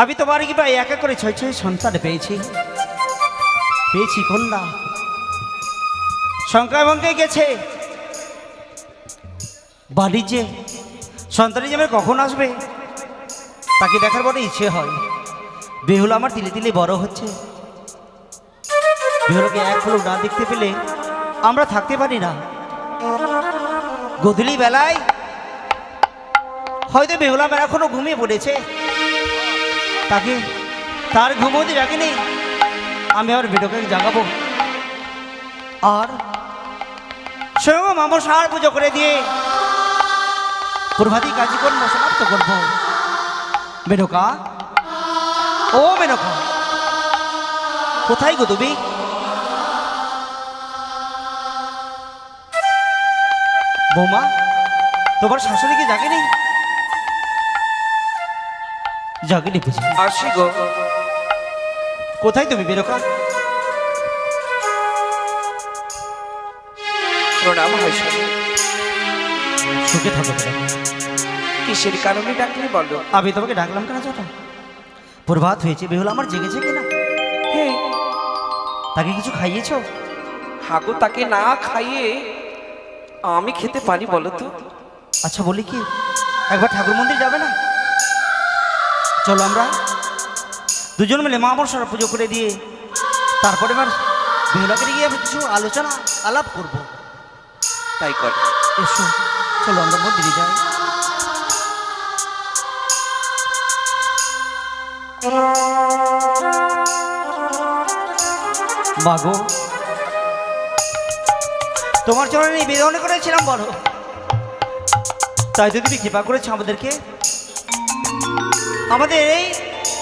আমি তোমার কি ভাই একা করে ছয় ছয় সন্তান পেয়েছি। পেয়েছি কন্যা। বঙ্কে গেছে। বাণিজ্যে সন্তানি যাবে কখন আসবে, তাকে দেখার বড় ইচ্ছে হয়। বেহুলা আমার তিলে তিলে বড় হচ্ছে। বেহুলাকে এক ফলক না দেখতে পেলে আমরা থাকতে পারি না। গধূলি বেলায় হয়তো বেহুলা আমার এখনও ঘুমিয়ে পড়েছে। তাকে তার ঘুমোতে রাখিনি আমি আর বেটোকে জাগাবো আর স্বয়ং আমার সার পুজো করে দিয়ে প্রভাতী কাজকর্ম সমাপ্ত করব মেনকা ও মেনকা কোথায় গো তুমি বৌমা তোমার শাশুড়ি কি জাগেনি জাগেনি বুঝি। আসি গো। কোথায় তুমি বেরোকা প্রণাম হয়। সুখে থাকো কিসের কারণে ডাকলে বলো? আমি তোমাকে ডাকলাম কেন জানো? প্রভাত হয়েছে বেহুল আমার জেগেছে কিনা? হে। তাকে কিছু খাইয়েছো? হাগো তাকে না খাইয়ে আমি খেতে পারি বলো তো? আচ্ছা বলি কি? একবার ঠাকুর মন্দির যাবে না? চলো আমরা। দুজন মিলে মা মনসার পুজো করে দিয়ে তারপরে এবার বেহুলাকে গিয়ে আমি কিছু আলোচনা আলাপ করব। তাই কর। এসো চলো আমরা মন্দিরে যাই। মাগো তোমার চরণে নিবেদন করেছিলাম বলো। তাই তো তুমি কৃপা করেছ আমাদেরকে। আমাদের এই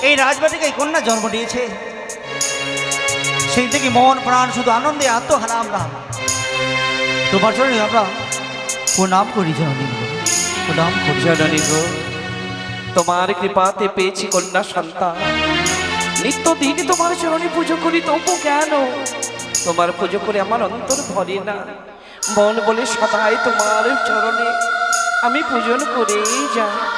এই রাজবাটিকে কন্যা জন্ম দিয়েছে। সেই থেকে মন, প্রাণ, শুধু আনন্দে আত্মহারা আমরা। তোমার চরণে আমরা প্রণাম করি প্রণাম করি। জননী গো, তোমার কৃপাতে পেয়েছি কন্যা সন্তান। নিত্যদিন তোমার চরণে পুজো করি, তবু কেন? তোমার পুজো করে আমার অন্তর ভরে না। মন বলে সদাই তোমার চরণে আমি পূজন করেই যাই।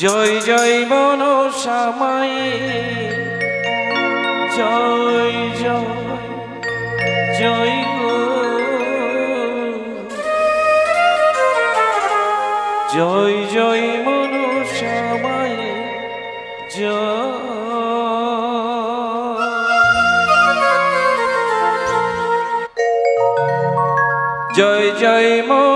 জয় জয় মন শ্যামায়ে জয় জয় জয় জয় জয় মনুষ্যময় জয়। জয় মনুষ্যময়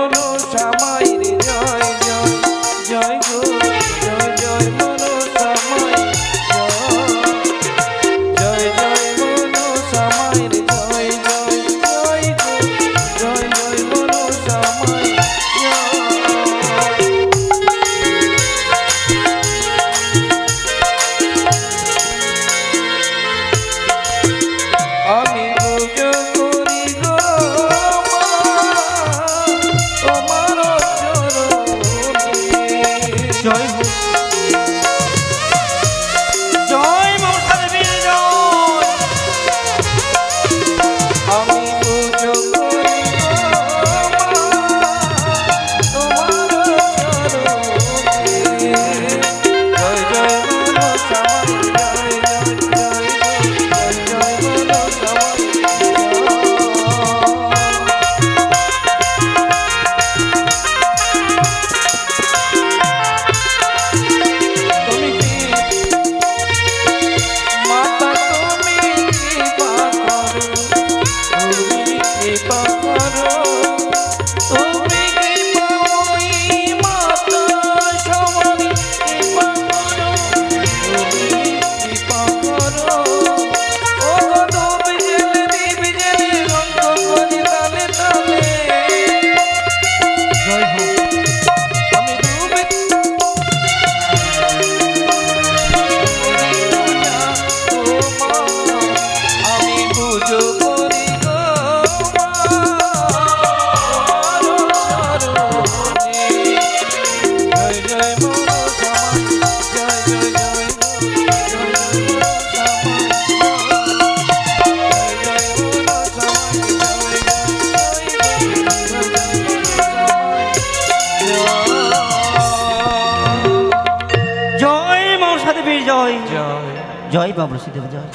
জয়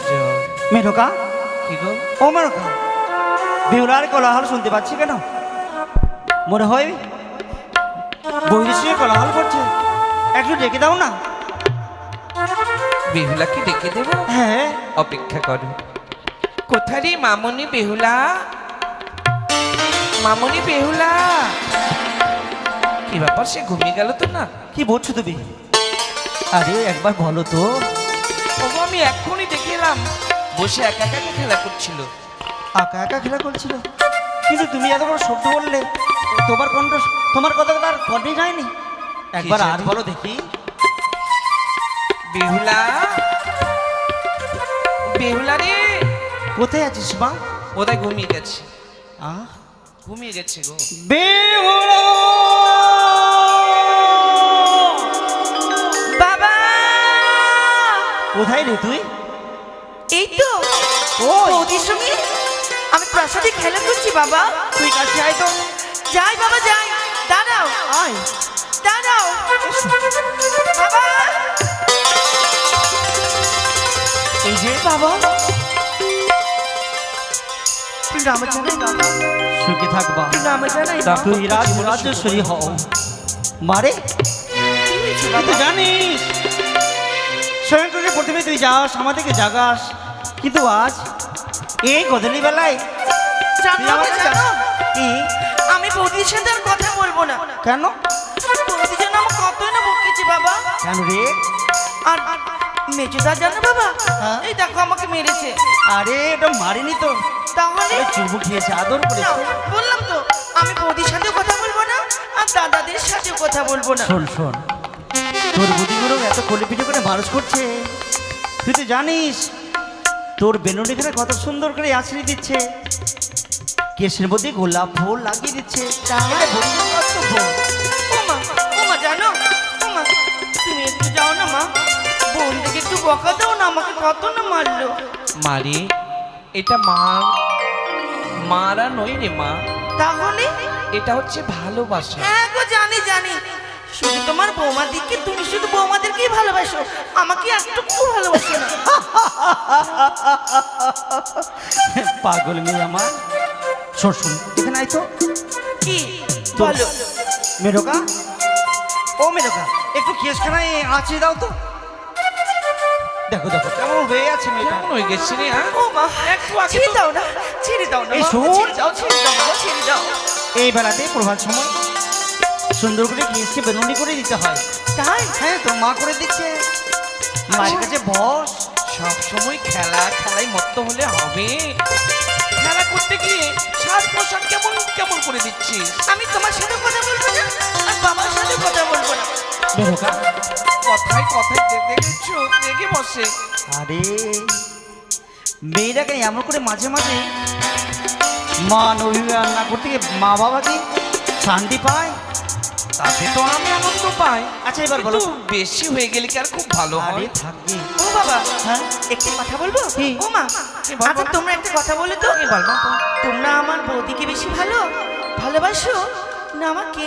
মেঢকা কি গো? ও মেঢকা বেহুলার কোলাহল শুনতে পাচ্ছি কেন? মনে হয় বৈদেশিক কোলাহল করছে। একটু ডেকে দাও না। বেহুলাকে ডেকে দেব? হ্যাঁ। অপেক্ষা করো। কোথায় মামনি বেহুলা? মামনি বেহুলা? কি ব্যাপার সে ঘুমিয়ে গেল তো না? কি বলছো তুমি? আরে একবার বলো তো। ওগো আমি এক্ষুনি দেখে এলাম বসে একা একা খেলা করছিল? একা একা খেলা করছিল? কিন্তু তুমি এত বড় শব্দ বললে? তোমার কণ্ঠ তোমার কথা তো আর কণ্ঠে যায়নি। একবার আর বলো দেখি। বেহুলা? বেহুলা রে? কোথায় আছিস মা? বোধহয় ঘুমিয়ে গেছে। আহ? ঘুমিয়ে গেছে গো। বেহুলা! কোথায় রে তুই? এই তো ওই। বৌদির সঙ্গে আমি প্রাসাদে খেলা করছি বাবা। তুই কাছে আয় তো। যাই বাবা যাই। দাঁড়াও। আয়। দাঁড়াও। বাবা। এই যে বাবা। তুই রামে জানাই বাবা। সুখে থাকবা তুই রামে তুই রাজ রাজেশ্বরী হও। মারে? তুই জানিস। প্রথমে তুই যাস আমার আমাদেরকে জাগাস। কিন্তু আজ এই গধূলি বেলায় কি? আমি বৌদির সাথে আর কথা বলব না। কেন? বৌদি যেন আমার কতই না বকেছে বাবা। কেন রে? আর মেজুদা জানো বাবা হ্যাঁ? এই দেখো আমাকে মেরেছে। আরে এটা মারিনি তো। তাহলে? চুবু খেয়েছে আদর না, করেছে বললাম তো আমি বৌদির সাথেও কথা বলব না আর দাদাদের সাথে কথা বলব না। শোন শোন। তোর বুদ্ধিগুলো এত কোলে পিঠে করে মানুষ করছে। তুই তো জানিস তোর বেনুনিখানে কত সুন্দর করে আছড়ি দিচ্ছে। কেশের মধ্যে গোলাপ ফুল লাগিয়ে দিচ্ছে। জানো তুমি একটু যাও না মা। একটু বকা দাও না আমাকে কত না মারলো। মারে এটা মা মারা নই রে মা। তাহলে? এটা হচ্ছে ভালোবাসা। হ্যাঁ গো জানি জানি। শুধু তোমার বৌমা দিকে তুমি শুধু বৌমাদেরকেই ভালোবাসো। আমাকে একটুকু ভালোবাসো না। পাগল মেয়ে আমার। শোন শোন এখানে আয় তো। কি? বলো। মেঢকা ও মেঢকা একটু কেসখানায় আঁচড়ে দাও তো। দেখো দেখো কেমন হয়ে আছে মেয়েটা। কেমন হয়ে গেছে রে হ্যাঁ? ও মা একটু আগে ছেড়ে দাও না ছেড়ে দাও না এই শোন। ছেড়ে দাও ছেড়ে দাও ছেড়ে দাও। এই বেলাতে প্রভাত সময়। সুন্দর করে কেসকে বেনুনি করে দিতে হয়। তাই? হ্যাঁ তোর মা করে দিচ্ছে। মায়ের কাছে বস। সব সময় খেলা খেলায় মত্ত হলে হবে। খেলা করতে গিয়ে সাজ পোশাক কেমন কেমন করে দিচ্ছিস? আমি তোমার সাথে কথা বলব না। আর বাবার সাথে কথা বলব না। মেঢকা কথায় কথায় দেখেছ দেখে বসে। আরে মেয়েরাকে এমন করে মাঝে মাঝে মা অভিমান রান্না করতে গিয়ে মা বাবাকে শান্তি পায়? তাতে তো আমি আনন্দ পাই। আচ্ছা এবার বলো। বেশি হয়ে গেলে কি আর খুব ভালো হয়? থাকবে। ও বাবা হ্যাঁ? একটি কথা বলব? ও মা আচ্ছা তোমরা একটা কথা বলে তো। কি বল মা, বল। তোমরা আমার বৌদিকে বেশি ভালো ভালোবাসো না আমাকে?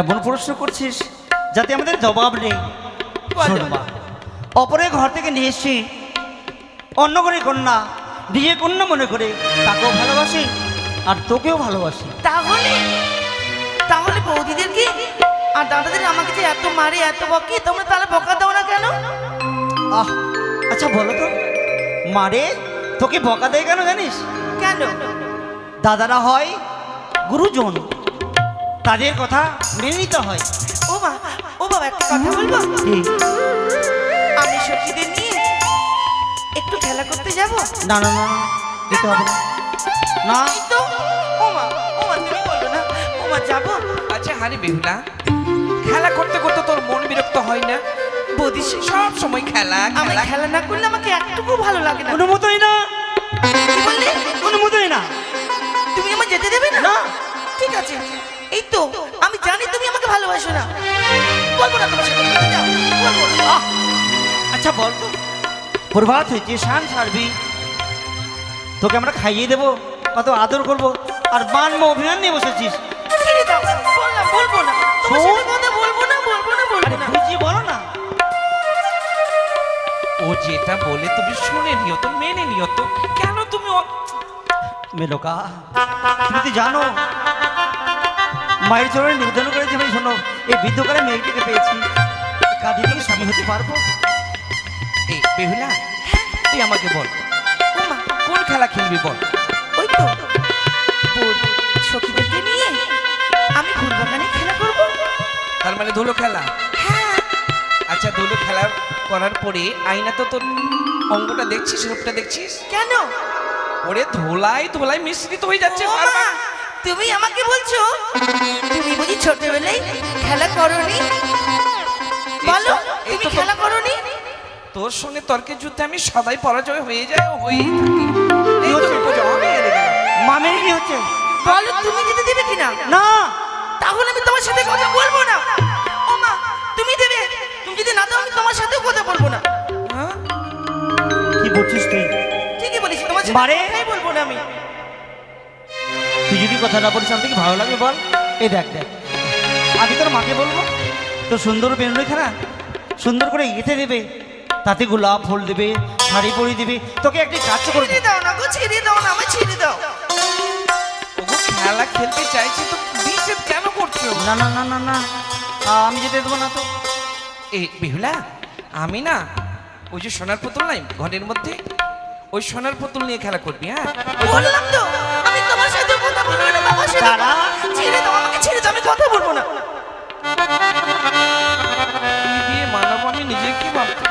এমন প্রশ্ন করছিস যাতে আমাদের জবাব নেই। অপরের ঘর থেকে নিয়ে এসছি। অন্য করে কন্যা নিজের কন্যা মনে করে তাকেও ভালোবাসি আর তোকেও ভালোবাসি। তাহলে তাহলে বৌদিদেরকে আর দাদাদের আমাকে যে এত মারে এত বকে তোমরা তাহলে বকা দাও না কেন? আহ আচ্ছা বলো তো মারে? তোকে বকা দেয় কেন জানিস? কেন? দাদারা হয় গুরুজন। তাদের কথা মেনে নিতে হয়। ও মা ও বাবা একটা কথা বলব? কি? আমি সখীদের নিয়ে একটু খেলা করতে যাব? না না না না, দিতে হবে না। না। না ও মা যাব? আচ্ছা হারি বেহুলা খেলা করতে করতে তোর মন বিরক্ত হয় না? বৌদি সব সময় খেলা আমি খেলা। খেলা না করলে আমাকে একটুকু ভালো লাগে না। অনুমতই না। কি বললে? অনুমতই না। তুমি আমার যেতে দেবে না? না। ঠিক আছে। এই তো আমি জানি তুমি আমাকে ভালোবাসো না। বলব না তোমার সাথে যাও, বলব আচ্ছা বল তো। প্রভাত হয়েছে শান ছাড়বি। তোকে আমরা খাইয়ে দেবো। কত আদর করব। আর বানমো অভিমান নিয়ে বসেছিস। শোন। কথা বলব না বলব না বলব না। বুঝিয়ে বলো না। ও যেটা বলে তুমি শুনে নিও তো মেনে নিও তো। কেন তুমি মেনকা তুমি তো জানো মায়ের চরণে নিবেদন করেছি ভাই শোনো এই বৃদ্ধকালে মেয়েটিকে পেয়েছি। কাঁদি থেকে স্বামী হতে পারব? এই বেহুলা তুই আমাকে বল মা কোন খেলা খেলবি বল? ওই তো মানে ধুলো খেলা? হ্যাঁ। আচ্ছা ধুলো খেলা করার পরে আয়না তো তোর অঙ্গটা দেখছিস রূপটা দেখছিস? কেন? ওরে ধোলাই ধোলাই মিশ্রিত হয়ে যাচ্ছে বারবার। তুমি আমাকে বলছো? তুমি বুঝি ছোটবেলায় খেলা করনি? বলো এই তুমি তো- খেলা করনি? তোর সঙ্গে তর্কের যুদ্ধে আমি সদাই পরাজয় হয়ে যায় গেলাম। মামের কি হচ্ছে? বলো তুমি যেতে দেবে কিনা? না। তাহলে আমি তোমার সাথে কথা বলব না। ও মা তুমি দেবে? তুমি যদি না দাও আমি তোমার সাথেও কথা বলব না। হ্যাঁ? কি বলছিস তুই? ঠিকই বলেছি তোমার সাথে মারে। কথাই বলব না আমি। তুই যদি কথা না বলিস আমাকে ভালো লাগবে বল। এই দেখ দেখ। আমি তোর মাকে বলব তো সুন্দর বেরোনো খানা সুন্দর করে গেঁথে দেবে। তাতে গোলাপ ফুল দেবে শাড়ি পরিয়ে দেবে। তোকে একটি কাজ করে দাও না গো ছেড়ে দাও না আমায় ছেড়ে দাও। খেলা খেলতে চাইছি তো নিষেধ কেন করছ? না না না না না। আমি যেতে দেবো না তো। এই বেহুলা আমি না ওই যে সোনার পুতুল নাই ঘরের মধ্যে ওই সোনার পুতুল নিয়ে খেলা করবি হ্যাঁ? বললাম তো আমি তোমার সাথে কথা বলব না বাবার সাথে ছেড়ে দাও আমাকে ছেড়ে দাও আমি কথা বলব না। দিয়ে মানাবো আমি নিজে কি ভাবছি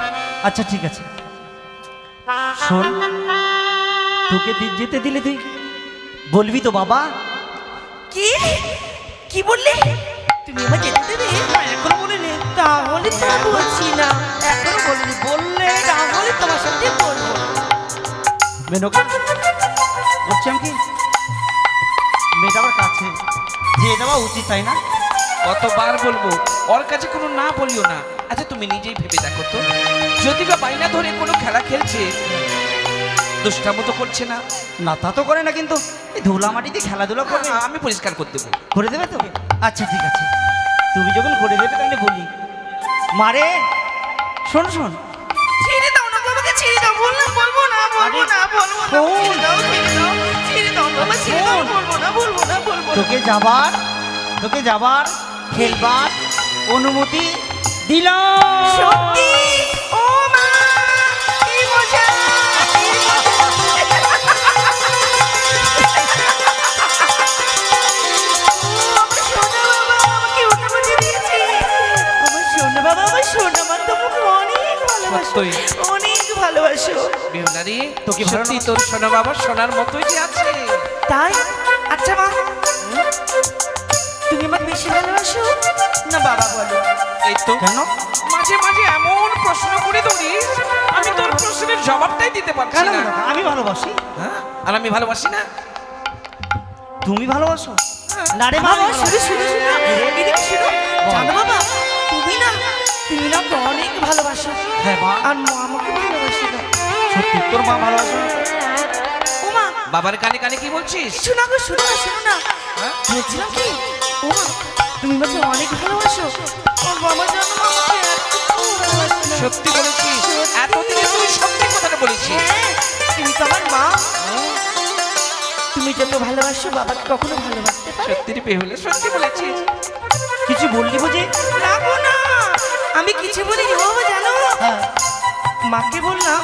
আচ্ছা ঠিক আছে। শোন তোকে যেতে দিলে তুই বলবি তো বাবা। কি? কি বললে? তুমি আমাকে যেতে দেবে এখনও বলিনি। তাহলে তা বলছি না। এখনও বলিনি। বললে তাহলে তোমার সাথে বলব। বলছি আমি কি? মেয়েটা আমার কাছে। যে দেওয়া উচিত, তাই না? কতবার বলব, ওর কাছে কোনো না বলিও না। আচ্ছা তুমি নিজেই ভেবে দেখো তো। যদি বা বাইনা ধরে কোনো খেলা খেলছে, দুষ্টামো তো করছে না। না, তা তো করে না কিন্তু। ধুলা মাটিতে খেলাধুলা করবে? আ- আমি পরিষ্কার করে দেবো। করে দেবে তো? আচ্ছা ঠিক আছে। তুমি যখন করে দেবে তাহলে বলি। মারে শোন শোন। ছেড়ে দাও না বাবাকে ছেড়ে দাও। বললাম বলব না বলব না বলব না। ছেড়ে দাও ছেড়ে দাও ছেড়ে দাও বাবা ছেড়ে দাও বলব না বলব না বলব তোকে যাবার তোকে যাবার খেলবার অনুমতি দিলাম। সত্যি? অনেক অনেক ভালোবাসো। বেহুলারি তোকে সত্যি তোর সোনা বাবা সোনার মতোই যে আছে। তাই? আচ্ছা মা। তুমি আমাকে বেশি ভালোবাসো? না বাবা বলো। এই তো। কেন? মাঝে মাঝে এমন প্রশ্ন করে ধরিস আমি তোর প্রশ্নের জবাবটাই দিতে পারছি না। আমি ভালোবাসি। হ্যাঁ? আর আমি ভালোবাসি না? তুমি ভালোবাসো? না রে বাবা বাবা শুধু শুধু শুধু। এদিকে শুধু জানো বাবা তুমি না অনেক ভালোবাসো। হ্যাঁ মা। আর মা আমাকে ভালোবাসে না সত্যি তোর মা ভালোবাসো? ও মা। বাবার কানে কানে কি বলছিস? শোনা গো শোনো না শোনো না। হ্যাঁ? বলছিলাম কি? ও মা তুমি আমাকে অনেক ভালোবাসো। বাবা জানো আমাকে। সত্যি বলেছিস? এতদিনে তুই সত্যি কথাটা বলেছিস। হ্যাঁ, তুমি তো আমার মা। তুমি যত ভালোবাসো বাবাকে কখনো ভালোবাসতে সত্যি রে বেহুলে সত্যি বলেছিস। কিছু বললি বুঝি? না না। আমি কিছু বলিনি ও জানো? হ্যাঁ। মাকে বললাম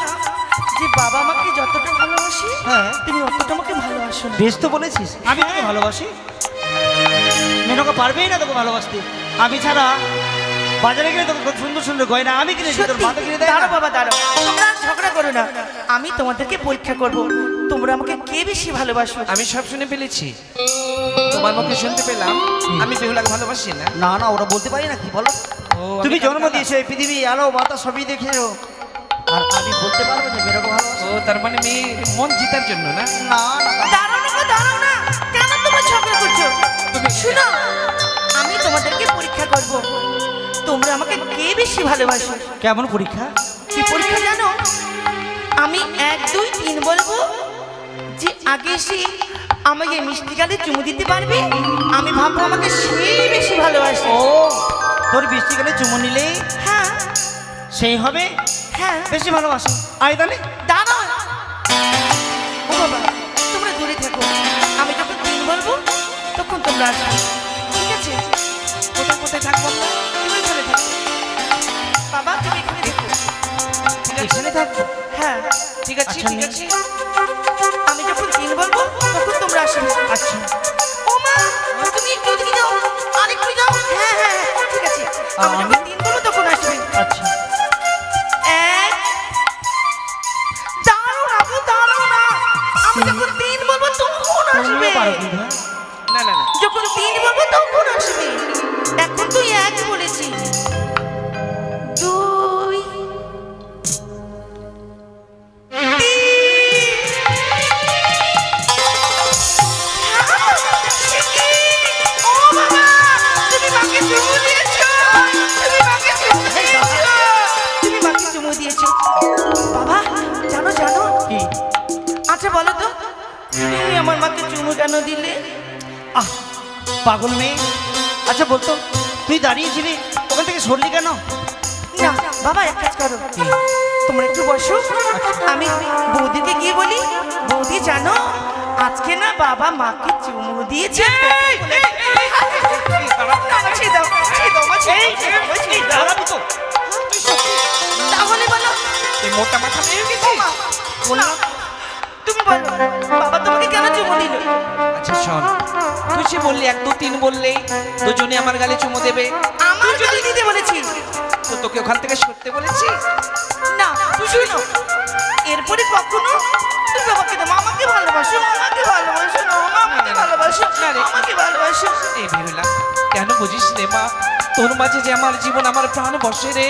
যে বাবা আমাকে যতটা ভালোবাসি হ্যাঁ। তুমি অতটা আমাকে ভালোবাসো না। বেশ তো বলেছিস। আমি তোকে ভালোবাসি। মেনকা পারবেই না তোকে ভালোবাসতে। আমি ছাড়া বাজারে গেলে তোকে খুব সুন্দর সুন্দর গয়না আমি কিনেছি তোর সত্যি? মা তো কিনে দেয় দাঁড়ো বাবা দাঁড়ো তোমরা আর ঝগড়া করো না। আমি তোমাদেরকে পরীক্ষা করব। তোমরা আমাকে কে বেশি ভালোবাসো? আমি সব শুনে ফেলেছি। তোমার মুখে শুনতে পেলাম। আমি বেহুলাকে ভালোবাসি না। না না ওরা বলতে পারি না কি বলো? তুমি জন্ম। দিয়েছ এই পৃথিবী আলো বাতাস সবই দেখেছ আর আমি বলতে পারব যে ভালোবাসো ও তার মানে মেয়ে মন জিতার জন্য না? না না। দাঁড়াও না দাঁড়াও না। কেন তোমরা ঝগড়া করছ? শুনো আমি তোমাদেরকে পরীক্ষা করব। তোমরা আমাকে কে বেশি ভালোবাসো? কেমন পরীক্ষা? কি পরীক্ষা জানো? আমি এক দুই তিন বলব যে আগে সে আমাকে মিষ্টি গালে চুমু দিতে পারবে। আমি ভাববো আমাকে সেই বেশি ভালোবাসে। ও তোর বৃষ্টি গেলে চুমু নিলেই হ্যাঁ। সেই হবে? হ্যাঁ। বেশি ভালোবাসে। আয় তাহলে। দাঁড়া। ও বাবা তোমরা দূরে থেকো। আমি যখন তিন বলব? তখন তোমরা আসবে ঠিক আছে? কোথায় কোথায় থাকব তুমি এখানে থাকো। বাবা তুমি এখানে আছে? এখানে থাকব? হ্যাঁ। ঠিক আছে আচ্ছা, ঠিক আছে। আমি যখন তিন বলব তখন তোমরা আসবে। আচ্ছা। ও মা তুমি একটু যাও। আরেকটু যাও। আমি যখন বলব তখন আসবে আচ্ছা এক দাঁড়াও না গো, দাঁড়াও না আমি যখন তিন বলব তখন আসবে হ্যাঁ? না না না যখন তিন বলব তখন আসবে এখন তুই এক বলেছি দুই বাবা তুমি আমার মাকে চুমু কেন দিলে? আহ পাগল মেয়ে। আচ্ছা বলতো তুই দাঁড়িয়েছিলি? ওখান থেকে সরলি কেন? না বাবা এক কাজ করো। তোমরা একটু বসো। আমি বৌদিকে গিয়ে বলি বৌদি জানো আজকে না বাবা মাকে চুমু দিয়েছে। তাহলে বলো মোটা মাথা গেছি তুমি বলো বাবা তোমাকে কেন চুমু দিল? আচ্ছা শোন তুই সে বললি এক দু তিন বললেই দুজনে আমার গালে চুমো দেবে। আমার দিতে বলেছি। তো তোকে ওখান থেকে সরতে বলেছি? না তুই শুনো এরপরে কখনো তুমি বাবাকে দাও আমাকে ভালোবাসো আমাকে ভালোবাসো আমাকে ভালোবাসো রে। আমাকে ভালোবাসো। এই বেহুলা কেন বুঝিস রে মা? তোর মাঝে যে আমার জীবন আমার প্রাণ বসে রে।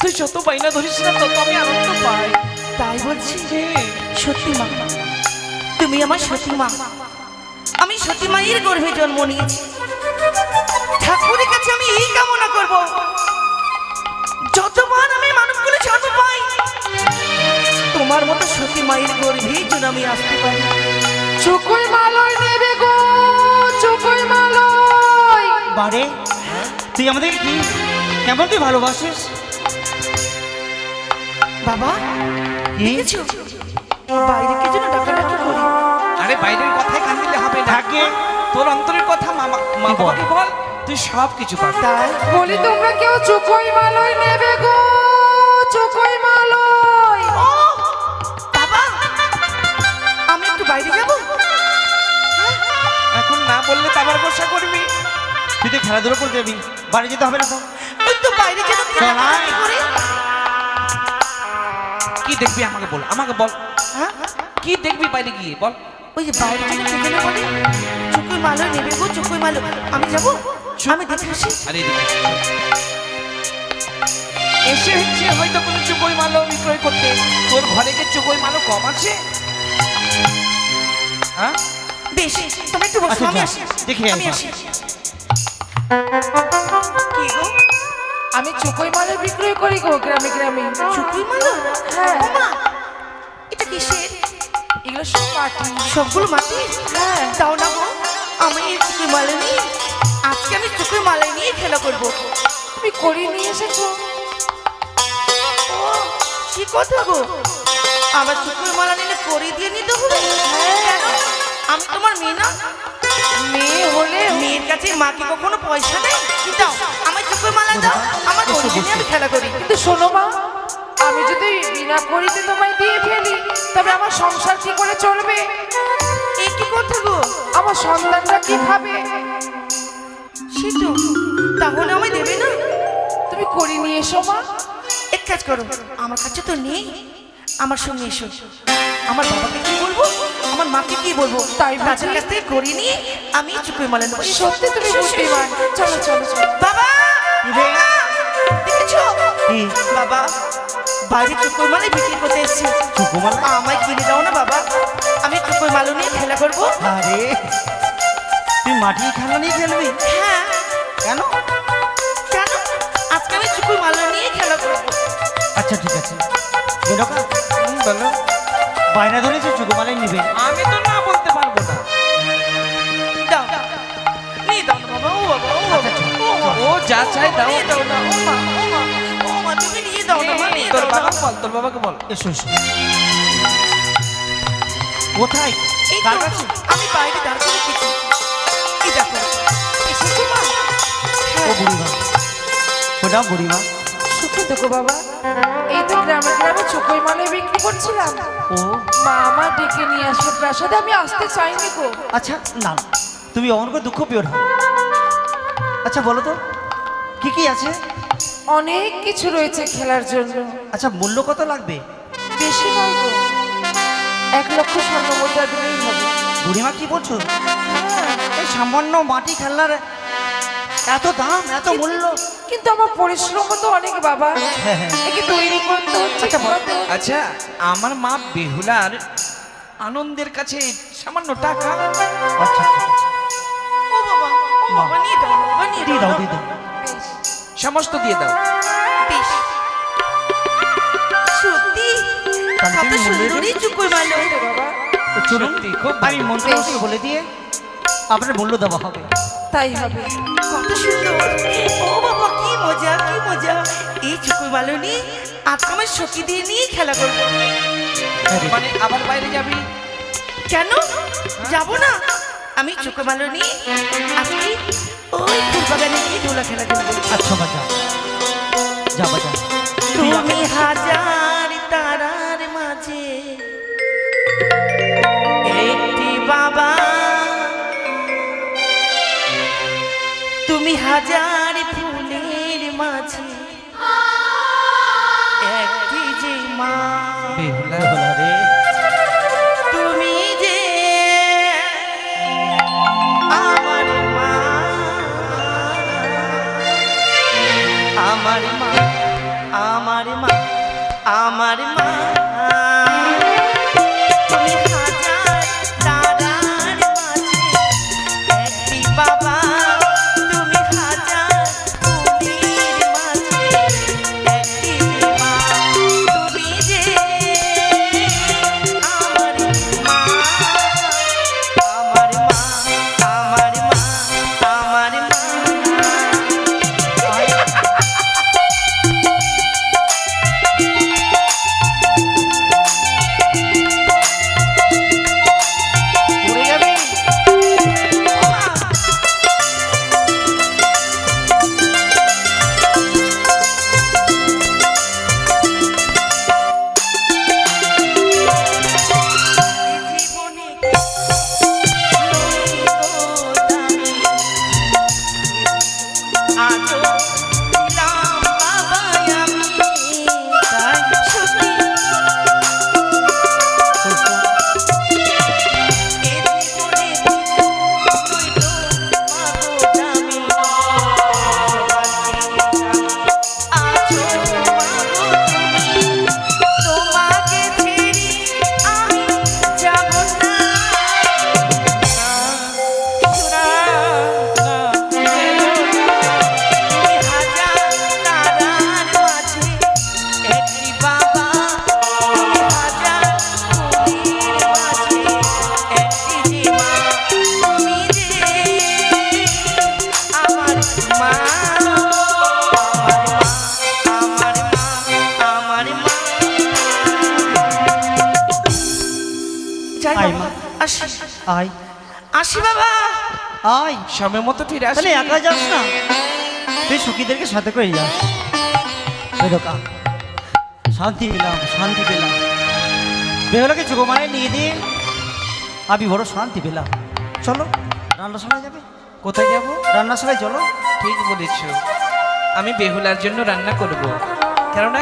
তুই যত পাই না ধরিস না তত আমি আনন্দ পাই। তাই বলছি হ্যাঁ। সত্যি মা। তুমি আমার সত্যি মা। আমি সত্যি মায়ের গর্ভে জন্ম নিয়েছি। ঠাকুরের কাছে আমি এই কামনা করব। যতবার আমি মানুষগুলো জন্ম পাই তোমার মতো সত্যি মায়ের গর্ভেই যেন আমি আসতে পারি। চুকুই মালয় নেবে গো চুকুই মালয়। বারে তুই আমাদের কি কেমন তুই ভালোবাসিস? বাবা? দেখেছ? বাইরে? কি যেন ডাকাডাকি করে? আরে বাইরের কথাই কান দিলে হবে না। থাকে। তোর অন্তরের কথা মামা মা বাবাকে বল তুই সব কিছু পাবি। তাই? বলি তোমরা কেউ চুকুই মালয় নেবে গো চুকুই মালয়। বাবা আমি একটু বাইরে যাব? এখন না বললে তো আবার বসা করবি তুই তো খেলাধুলো যাবি বাড়ি যেতে হবে না তো? তো বাইরে কি দেখবি আমাকে বল? আমাকে বল। হ্যাঁ কি দেখবি বাইরে গিয়ে? বল। ওই যে বাইরে যেন কে যেন বলে? চুকুই মালো নেবে গো চুকুই মালো আমি যাব? আমি দেখে আসি। আরে এসে হচ্ছে হয়তো কোনো চুকোই মালও বিক্রয় করতে। তোর ঘরে কি চুকোই মালও কম আছে? হ্যাঁ? বেশ। তুমি একটু বসো আচ্ছা, আমি আসি। দেখে আমি আসি। কি গো? আমি চুকুই মালয় বিক্রয় করি গো গ্রামে গ্রামে। চুকুই মালো হ্যাঁ। কিসের এগুলো সব পাটি সবগুলো মাটি? হ্যাঁ দাও না গো। আমি এই চুকুই মালো নিয়ে আজকে আমি চুকুই মালাই নিয়ে খেলা করব। তুমি করি নিয়ে এসেছ। কি কথা গো? আবার চুকুই মালা নিলে করে দিয়ে নিতে হবে? কেন? আমি তোমার মেয়ে না। মেয়ে হলে মেয়ের কাছে মাকে কখনো পয়সা দেয়? দাও আমার চুকুই মালা দাও। আমার আমি খেলা করি। কিন্তু শোনো মা আমি যদি বিনা করিতে তোমায় দিয়ে ফেলি তবে আমার সংসার কি করে চলবে? এই কি কথা গো? আমার সন্তানরা কি খাবে? সে তো তাহলে আমায় দেবে না? তুমি করি নিয়ে এসো মা। এক কাজ করো আমার কাছে তো নেই। আমার সঙ্গে এসো। আমার বাবাকে কি বলব? আমার মাকে কি বলব? তাই? তাদের কাছ থেকে করে নিয়ে আমি চুকুই মালা নেব সত্যি তুমি বুদ্ধিমান। চলো চলো চলো। বাবা? বাবা, বাইরে চুকুই মালাই বিক্রি করতে এসেছি চুকুমাল আমায় কিনে দাও না বাবা আমি চুকুই মালু নিয়ে খেলা করব আরে তুই মাটি খেলা নিয়ে খেলবি হ্যাঁ কেন কেন আজকে আমি চুকুই মালু নিয়ে খেলা করব আচ্ছা ঠিক আছে বেরোকা হুম, বলো বায়না ধরেছে চুকুমালাই নিবে আমি তো না বলতে পারব না দাও নিয়ে দাও বাবা ও বাবা ও বাবা আচ্ছা, ও যা চাই দাও দাও দাও তোর দাও, বাবা বাবা। বল তোর বাবাকে বল। এসো এসো। কোথায়? কার কাছে? আমি বাইরে দাঁড়িয়ে রেখেছি এই দেখো এসেছ মা ও বুড়িমা। ওটা বুড়িমা। সুখে দেখো বাবা এই তো গ্রামে গ্রামে চোখই মানে বিক্রি করছিলাম। ও। মা আমার ডেকে নিয়ে আসলো প্রাসাদে আমি আসতে চাইনি গো। আচ্ছা না না, তুমি অমন করে দুঃখ পেও না। আচ্ছা বলো তো কি কি আছে? অনেক কিছু রয়েছে খেলার জন্য। আচ্ছা মূল্য কত লাগবে? বেশি নয় গো। এক লক্ষ স্বর্ণ মুদ্রা দিলেই হবে। বুড়িমা কি বলছো? এই সামান্য মাটি খেলনার এত দাম এত মূল্য? কিন্তু আমার পরিশ্রম তো অনেক বাবা। হ্যাঁ, হ্যাঁ। একে তৈরি করতে হচ্ছে আচ্ছা, হচ্ছে। আচ্ছা আমার মা বেহুলার আনন্দের কাছে সামান্য টাকা আচ্ছা আচ্ছা আচ্ছা। ও বাবা ও বাবা নিয়ে দাও বাবা নিয়ে দাও। সমস্ত দিয়ে দাও। বেশ। সত্যি? কত চলুন। আমি বলে দিয়ে। আপনার মূল্য দেওয়া হবে। তাই হবে। কত সুন্দর। ও বাবা কি মজা কি মজা। এই আজকে আমার সখী দিয়ে নিয়ে খেলা করব। মানে আবার বাইরে যাবি? কেন? যাব না? আমি চুকুই মালো নিয়ে আজকে ওই ফুলবাগানে গিয়ে দোলা খেলা করব। আচ্ছা বাজা। যা বাজা। তুমি হাজার তারার মাঝে একটি বাবা। তুমি হাজার ফুলের মাঝে একটি যে মা। আমার মা আমার মা। আয়। আসি বাবা। আয় সময় মতো ফিরে আসি। তাহলে একা যাস না। তুই সখীদেরকে সাথে করে যাস শান্তি পেলাম শান্তি পেলাম। বেহলাকে চোখমানে নিয়ে দিয়ে আমি বড় শান্তি পেলাম। চলো রান্নাশালায় যাবে। কোথায় যাব? রান্নাশালায় চলো। ঠিক বলেছ। আমি বেহুলার জন্য রান্না করব। কেননা